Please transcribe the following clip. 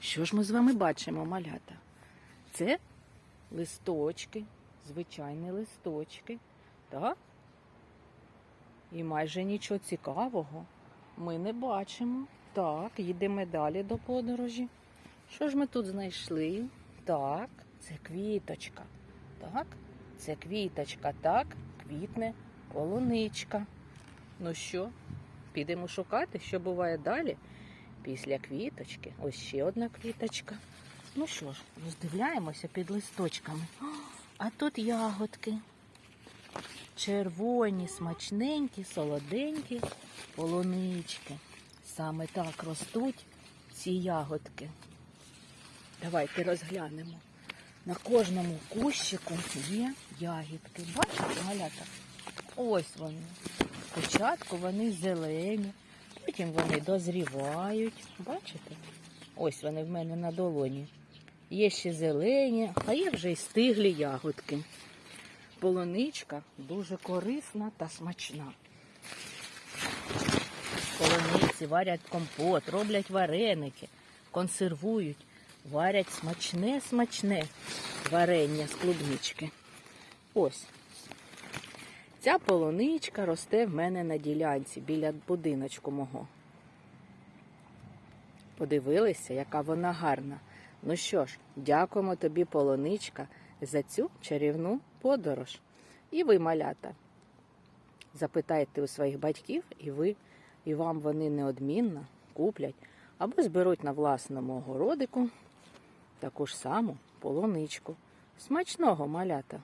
Що ж ми з вами бачимо, малята? Це листочки, звичайні листочки, так? І майже нічого цікавого ми не бачимо. Так, їдемо далі до подорожі. Що ж ми тут знайшли? Так, це квіточка. Так, це квіточка, так, квітне полуничка. Ну що, підемо шукати, що буває далі? Після квіточки. Ось ще одна квіточка. Ну що ж, роздивляємося під листочками. А тут ягодки. Червоні, смачненькі, солоденькі полунички. Саме так ростуть ці ягодки. Давайте розглянемо. На кожному кущику є ягідки. Бачите, малята? Ось вони. Спочатку вони зелені, потім вони дозрівають. Бачите? Ось вони в мене на долоні. Є ще зелені, а є вже й стиглі ягодки. Полуничка дуже корисна та смачна. Полуниці варять компот, роблять вареники, консервують, варять смачне-смачне варення з клубнички. Ось. Ця полуничка росте в мене на ділянці біля будиночку мого. Подивилися, яка вона гарна. Ну що ж, дякуємо тобі, полуничка, за цю чарівну подорож. І ви, малята, запитайте у своїх батьків, і ви, і вам вони неодмінно куплять або зберуть на власному огородику таку ж саму полуничку. Смачного малята!